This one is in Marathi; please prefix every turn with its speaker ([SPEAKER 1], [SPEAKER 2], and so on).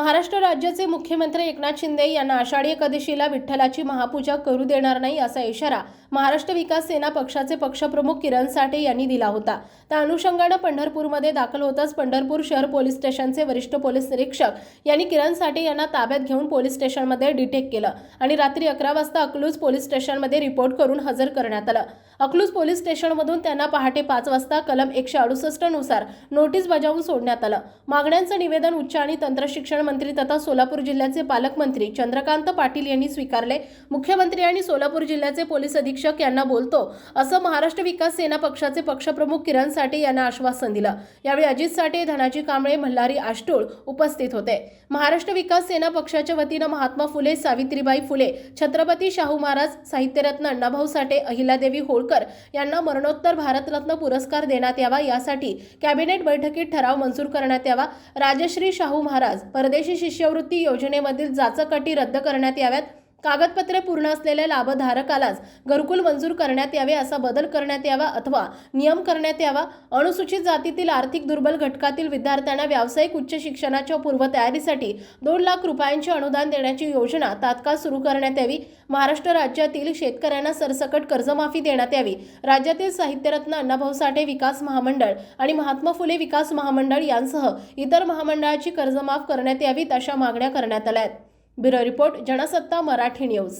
[SPEAKER 1] महाराष्ट्र राज्याचे मुख्यमंत्री एकनाथ शिंदे यांना आषाढी एकादशीला विठ्ठलाची महापूजा करू देणार नाही असा इशारा महाराष्ट्र विकास सेना पक्षाचे पक्षप्रमुख किरण साठे यांनी दिला होता. त्या अनुषंगानं पंढरपूरमध्ये दाखल होताच पंढरपूर शहर पोलीस स्टेशनचे वरिष्ठ पोलीस निरीक्षक यांनी किरण साठे यांना ताब्यात घेऊन पोलीस स्टेशनमध्ये डिटेक केलं आणि रात्री अकरा वाजता अकलूज पोलीस स्टेशनमध्ये रिपोर्ट करून हजर करण्यात आलं. अकलूज पोलीस स्टेशनमधून त्यांना पहाटे पाच वाजता कलम एकशे अडुसष्टनुसार नोटीस बजावून सोडण्यात आलं. मागण्यांचं निवेदन उच्च आणि तंत्रशिक्षण मंत्री तथा सोलापूर जिल्ह्याचे पालकमंत्री चंद्रकांत पाटील यांनी स्वीकारले. मुख्यमंत्री आणि सोलापूर जिल्ह्याचे पोलीस अधीक्षक यांना बोलतो. असं महाराष्ट्र विकास सेना पक्षाचे पक्षप्रमुख किरण साठे यांना आश्वासन दिलं. यावेळी अजित साठे धनाजी कांबळे मल्हारी आष्टोळ उपस्थित होते. महाराष्ट्र विकास सेना पक्षाच्या वतीनं महात्मा फुले सावित्रीबाई फुले छत्रपती शाहू महाराज साहित्यरत्न अण्णाभाऊ साठे अहिल्यादेवी होळकर यांना मरणोत्तर भारतरत्न पुरस्कार देण्यात यावा. यासाठी कॅबिनेट बैठकीत ठराव मंजूर करण्यात यावा. राजश्री शाहू महाराज परदेशी शिष्यवृत्ती योजनेमधील जाचकटी रद्द करण्यात याव्यात. कागदपत्रे पूर्ण असलेल्या लाभधारकालाच घरकुल मंजूर करण्यात यावे असा बदल करण्यात यावा अथवा नियम करण्यात यावा अनुसूचित जातीतील आर्थिक दुर्बल घटकातील विद्यार्थ्यांना व्यावसायिक उच्च शिक्षणाच्या पूर्वतयारीसाठी दोन लाख रुपयांचे अनुदान देण्याची योजना तात्काळ सुरू करण्यात यावी. महाराष्ट्र राज्यातील शेतकऱ्यांना सरसकट कर्जमाफी देण्यात यावी. राज्यातील साहित्यरत्न अण्णाभाऊ साठे विकास महामंडळ आणि महात्मा फुले विकास महामंडळ यांसह इतर महामंडळाची कर्जमाफ करण्यात यावीत अशा मागण्या करण्यात आल्या आहेत. Bureau report Jansatta Marathi news.